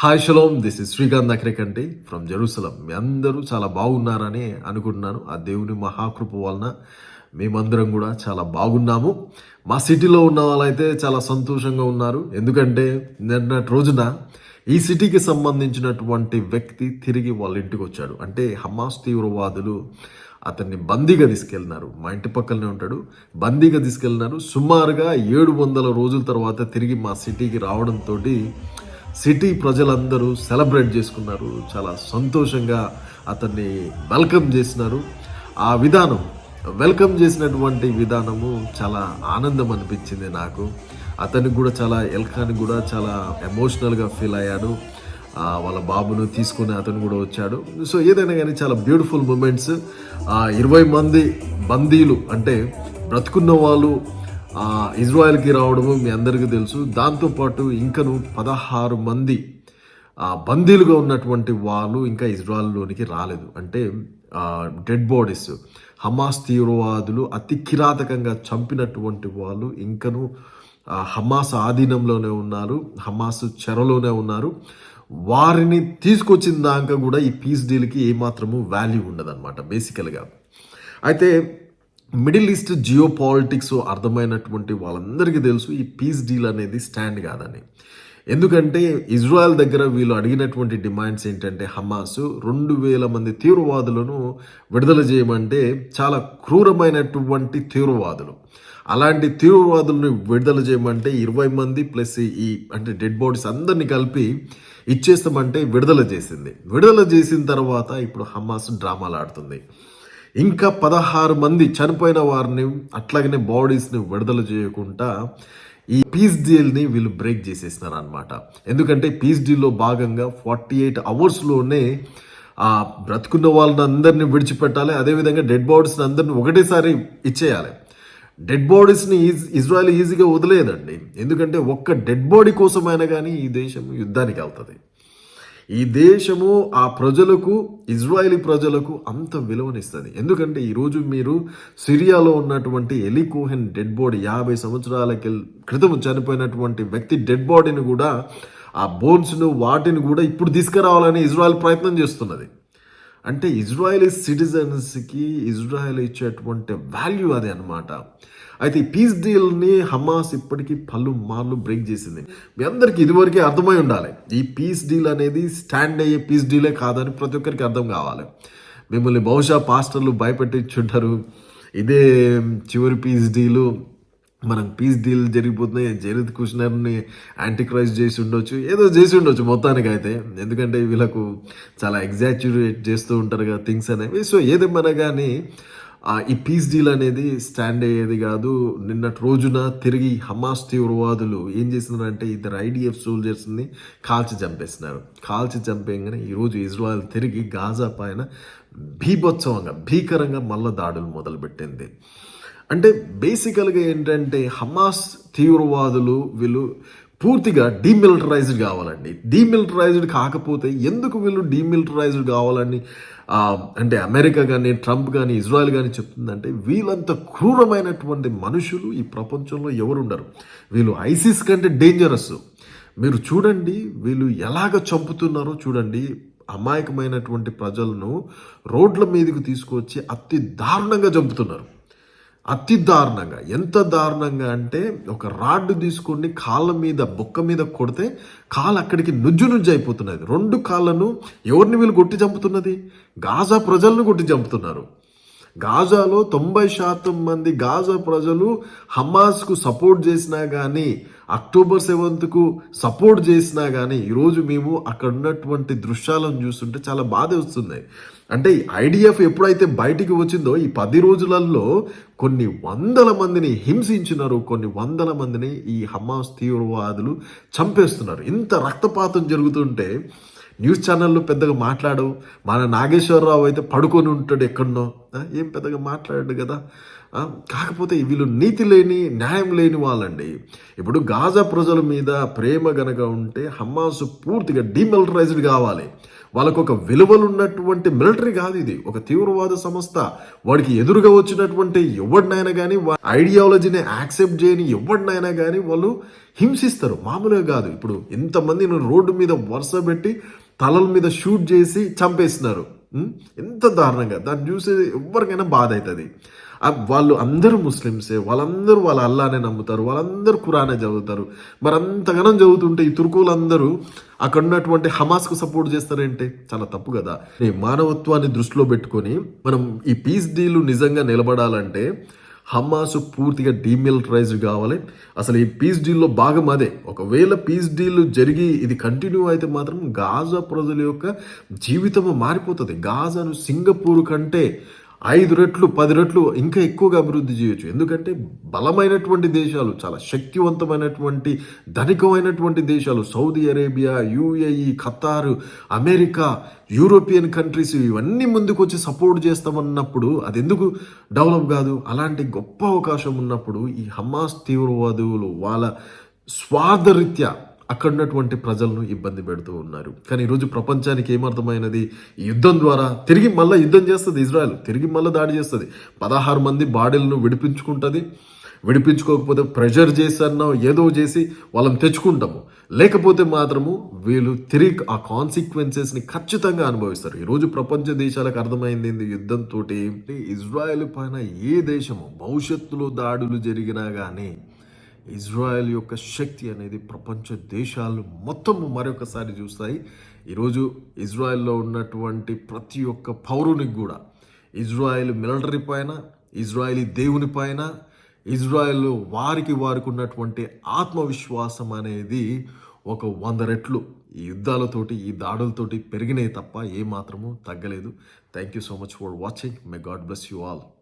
Hi shalom. This is Srikanth Akrekanti from Jerusalem మీ అందరూ చాలా బాగున్నారని అనుకుంటున్నాను. ఆ దేవుని మహాకృప వలన మేమందరం కూడా చాలా బాగున్నాము. మా సిటీలో ఉన్న వాళ్ళైతే చాలా సంతోషంగా ఉన్నారు. ఎందుకంటే నిన్నటి రోజున ఈ సిటీకి సంబంధించినటువంటి వ్యక్తి తిరిగి వాళ్ళ ఇంటికి వచ్చాడు. అంటే హమాస్ తీవ్రవాదులు అతన్ని బందీగా తీసుకెళ్ళినారు మా ఇంటి పక్కనే ఉంటాడు. బందీగా తీసుకెళ్ళినారు సుమారుగా ఏడు వందల రోజుల తర్వాత తిరిగి మా సిటీకి రావడంతో సిటీ ప్రజలందరూ సెలబ్రేట్ చేసుకున్నారు. చాలా సంతోషంగా అతన్ని వెల్కమ్ చేసినారు. ఆ విధానం వెల్కమ్ చేసినటువంటి విధానము చాలా ఆనందం అనిపించింది నాకు. అతనికి కూడా చాలా ఎల్కానికి కూడా చాలా ఎమోషనల్గా ఫీల్ అయ్యాడు వాళ్ళ బాబును తీసుకుని అతను కూడా వచ్చాడు. సో ఏదైనా కానీ చాలా బ్యూటిఫుల్ మూమెంట్స్. ఇరవై మంది బందీలు అంటే బ్రతుకున్న వాళ్ళు ఇజ్రాయెల్కి రావడము మీ అందరికీ తెలుసు. దాంతోపాటు ఇంకను పదహారు మంది బందీలుగా ఉన్నటువంటి వాళ్ళు ఇంకా ఇజ్రాయెల్లోనికి రాలేదు. అంటే డెడ్ బాడీస్ హమాస్ తీవ్రవాదులు అతి కిరాతకంగా చంపినటువంటి వాళ్ళు ఇంకను హమాస్ ఆధీనంలోనే ఉన్నారు హమాస్ చెరలోనే ఉన్నారు. వారిని తీసుకొచ్చిన దాకా కూడా ఈ పీస్ డీల్కి ఏమాత్రము వాల్యూ ఉండదన్నమాట బేసికల్గా. అయితే మిడిల్ ఈస్ట్ జియో పాలిటిక్స్ అర్థమైనటువంటి వాళ్ళందరికీ తెలుసు ఈ పీస్ డీల్ అనేది స్టాండ్ కాదని. ఎందుకంటే ఇజ్రాయెల్ దగ్గర వీళ్ళు అడిగినటువంటి డిమాండ్స్ ఏంటంటే హమాస్ రెండు వేల మంది తీవ్రవాదులను విడుదల చేయమంటే చాలా క్రూరమైనటువంటి తీవ్రవాదులు. అలాంటి తీవ్రవాదులను విడుదల చేయమంటే ఇరవై మంది ప్లస్ ఈ అంటే డెడ్ బాడీస్ అందరినీ కలిపి ఇచ్చేస్తామంటే విడుదల చేసింది. విడుదల చేసిన తర్వాత ఇప్పుడు హమాస్ డ్రామాలు ఆడుతుంది. ఇంకా పదహారు మంది చనిపోయిన వారిని అట్లాగనే బాడీస్ని విడుదల చేయకుండా ఈ పీస్ డీల్ని వీళ్ళు బ్రేక్ చేసేసినారు అనమాట ఎందుకంటే పీస్ డీల్లో భాగంగా ఫార్టీ ఎయిట్ అవర్స్లోనే ఆ బ్రతుకున్న వాళ్ళని అందరినీ విడిచిపెట్టాలి. అదేవిధంగా డెడ్ బాడీస్ని అందరిని ఒకటేసారి ఇచ్చేయాలి. డెడ్ బాడీస్ని ఈజ్ ఇజ్రాయెల్ ఈజీగా వదిలేదండి. ఎందుకంటే ఒక్క డెడ్ బాడీ కోసమైనా కానీ ఈ దేశం యుద్ధానికి వెళ్తుంది. ఈ దేశము ఆ ప్రజలకు ఇజ్రాయలీ ప్రజలకు అంత విలువనిస్తుంది. ఎందుకంటే ఈరోజు మీరు సిరియాలో ఉన్నటువంటి ఎలికోహెన్ డెడ్ బాడీ యాభై సంవత్సరాల క్రితం చనిపోయినటువంటి వ్యక్తి డెడ్ బాడీని కూడా ఆ బోన్స్ను వాటిని కూడా ఇప్పుడు తీసుకురావాలని ఇజ్రాయెల్ ప్రయత్నం చేస్తున్నది. అంటే ఇజ్రాయలీ సిటిజన్స్కి ఇజ్రాయెల్ ఇచ్చేటువంటి వాల్యూ అది అనమాట అయితే ఈ పీస్ డీల్ని హమాస్ ఇప్పటికీ పలు మార్లు బ్రేక్ చేసింది. మీ అందరికీ ఇదివరకే అర్థమై ఉండాలి. ఈ పీస్ డీల్ అనేది స్టాండ్ అయ్యే పీస్ డీలే కాదని ప్రతి ఒక్కరికి అర్థం కావాలి. మిమ్మల్ని బహుశా పాస్టర్లు భయపెట్టించుంటారు. ఇదే చివరి పీస్ డీలు. మనం పీస్ డీల్ జరిగిపోతున్నాయి జరీద్ కుష్నర్ని యాంటీ చేసి ఉండొచ్చు ఏదో చేసి ఉండొచ్చు మొత్తానికి అయితే. ఎందుకంటే వీళ్ళకు చాలా ఎగ్జాచ్యురేట్ చేస్తూ ఉంటారు కదా థింగ్స్ అనేవి. సో ఏదేమన్నా కానీ ఈ పీస్ డీల్ అనేది స్టాండ్ అయ్యేది కాదు. నిన్నటి రోజున తిరిగి హమాస్ తీవ్రవాదులు ఏం చేస్తున్నారంటే ఇద్దరు ఐడిఎఫ్ సోల్జర్స్ని కాల్చి చంపేస్తున్నారు. కాల్చి చంపేయగానే ఈరోజు ఇజ్రాయల్ తిరిగి గాజా పైన భీభత్సవంగా భీకరంగా మళ్ళా దాడులు మొదలుపెట్టింది. అంటే బేసికల్గా ఏంటంటే హమాస్ తీవ్రవాదులు వీళ్ళు పూర్తిగా డీమిలిటరైజ్డ్ కావాలండి. డీమిలిటరైజ్డ్ కాకపోతే ఎందుకు వీళ్ళు డీమిలిటరైజ్డ్ కావాలని అంటే అమెరికా కానీ ట్రంప్ కానీ ఇజ్రాయెల్ కానీ చెప్తుందంటే వీళ్ళంత క్రూరమైనటువంటి మనుషులు ఈ ప్రపంచంలో ఎవరు ఉండరు వీళ్ళు ఐసిస్ కంటే డేంజరస్ మీరు చూడండి వీళ్ళు ఎలాగ చంపుతున్నారో చూడండి. అమాయకమైనటువంటి ప్రజలను రోడ్ల మీదకి తీసుకొచ్చి అతి దారుణంగా చంపుతున్నారు. అతి దారుణంగా. ఎంత దారుణంగా అంటే ఒక రాడ్డు తీసుకొని కాళ్ళ మీద బొక్క మీద కొడితే కాలు అక్కడికి నుజ్జు నుజ్జు అయిపోతున్నది. రెండు కాళ్ళను ఎవరిని వీళ్ళు కొట్టి చంపుతున్నది? గాజా ప్రజలను కొట్టి చంపుతున్నారు. గాజాలో తొంభై శాతం మంది గాజా ప్రజలు హమాస్కు సపోర్ట్ చేసినా కానీ అక్టోబర్ సెవెంత్కు సపోర్ట్ చేసినా కానీ ఈరోజు మేము అక్కడ ఉన్నటువంటి దృశ్యాలను చూస్తుంటే చాలా బాధ వస్తుంది అంటే ఐడిఎఫ్ ఎప్పుడైతే బయటికి వచ్చిందో ఈ పది రోజులలో కొన్ని వందల మందిని హింసించినారు కొన్ని వందల మందిని ఈ హమాస్ తీవ్రవాదులు చంపేస్తున్నారు. ఇంత రక్తపాతం జరుగుతుంటే న్యూస్ ఛానల్లో పెద్దగా మాట్లాడవు. మన నాగేశ్వరరావు అయితే పడుకొని ఉంటాడు ఎక్కడనో. ఏం పెద్దగా మాట్లాడాడు కదా. కాకపోతే వీళ్ళు నీతి లేని న్యాయం లేని వాళ్ళండి. ఇప్పుడు గాజా ప్రజల మీద ప్రేమ గనక ఉంటే హమాసు పూర్తిగా డిమిలిటరైజ్డ్ కావాలి. వాళ్ళకు ఒక విలువలు ఉన్నటువంటి మిలిటరీ కాదు ఇది. ఒక తీవ్రవాద సంస్థ. వాడికి ఎదురుగా వచ్చినటువంటి ఎవరినైనా కానీ ఐడియాలజీని యాక్సెప్ట్ చేయని ఎవరినైనా కానీ వాళ్ళు హింసిస్తారు. మామూలుగా కాదు. ఇప్పుడు ఎంతమంది రోడ్డు మీద వరుస పెట్టి తలల మీద షూట్ చేసి చంపేస్తున్నారు. ఎంత దారుణంగా. దాన్ని చూసి ఎవరికైనా బాధ అవుతుంది వాళ్ళు అందరూ ముస్లిమ్సే. వాళ్ళందరూ వాళ్ళ అల్లానే నమ్ముతారు. వాళ్ళందరూ ఖురానే చదువుతారు. మరి అంతగానం చదువుతుంటే ఈ తుర్కులందరూ అక్కడ ఉన్నటువంటి హమాస్కు సపోర్ట్ చేస్తారంటే? చాలా తప్పు కదా. మానవత్వాన్ని దృష్టిలో పెట్టుకొని మనం ఈ పీస్ డీలు నిజంగా నిలబడాలంటే హమాస్ పూర్తిగా డీమిలిటరైజ్ కావాలి. అసలు ఈ పీస్ డీల్లో భాగం అదే. ఒకవేళ పీస్ డీల్ జరిగి ఇది కంటిన్యూ అయితే మాత్రం గాజా ప్రజల యొక్క జీవితం మారిపోతుంది. గాజాను సింగపూర్ కంటే ఐదు రెట్లు పది రెట్లు ఇంకా ఎక్కువగా అభివృద్ధి చేయొచ్చు. ఎందుకంటే బలమైనటువంటి దేశాలు చాలా శక్తివంతమైనటువంటి ధనికమైనటువంటి దేశాలు Saudi Arabia UAE Qatar America European countries ఇవన్నీ ముందుకు వచ్చి సపోర్ట్ చేస్తామన్నప్పుడు అది ఎందుకు డెవలప్ కాదు? అలాంటి గొప్ప అవకాశం ఉన్నప్పుడు ఈ హమాస్ తీవ్రవాదులు వాళ్ళ స్వార్థరీత్యా అక్కడ ఉన్నటువంటి ప్రజలను ఇబ్బంది పెడుతూ ఉన్నారు. కానీ ఈరోజు ప్రపంచానికి ఏమర్థమైనది? యుద్ధం ద్వారా తిరిగి మళ్ళీ యుద్ధం చేస్తుంది ఇజ్రాయెల్. తిరిగి మళ్ళీ దాడి చేస్తుంది. పదహారు మంది బాడీలను విడిపించుకుంటుంది. విడిపించుకోకపోతే ప్రెషర్ చేసన్నా ఏదో చేసి వాళ్ళని తెచ్చుకుంటాము. లేకపోతే మాత్రము వీళ్ళు తిరిగి ఆ కాన్సిక్వెన్సెస్ని ఖచ్చితంగా అనుభవిస్తారు. ఈరోజు ప్రపంచ దేశాలకు అర్థమైంది యుద్ధంతో యుద్ధంతో ఇజ్రాయెల్ పైన ఏ దేశము భవిష్యత్తులో దాడులు జరిగినా కానీ ఇజ్రాయెల్ యొక్క శక్తి అనేది ప్రపంచ దేశాలు మొత్తము మరొకసారి చూస్తాయి. ఈరోజు ఇజ్రాయెల్లో ఉన్నటువంటి ప్రతి ఒక్క పౌరునికి కూడా ఇజ్రాయెల్ మిలిటరీ పైన ఇజ్రాయలీ దేవుని పైన ఇజ్రాయెల్లో వారికి వారికి ఉన్నటువంటి ఆత్మవిశ్వాసం అనేది ఒక వంద రెట్లు ఈ యుద్ధాలతోటి ఈ దాడులతోటి పెరిగినాయి తప్ప ఏ మాత్రము తగ్గలేదు. Thank you so much for watching may God bless you all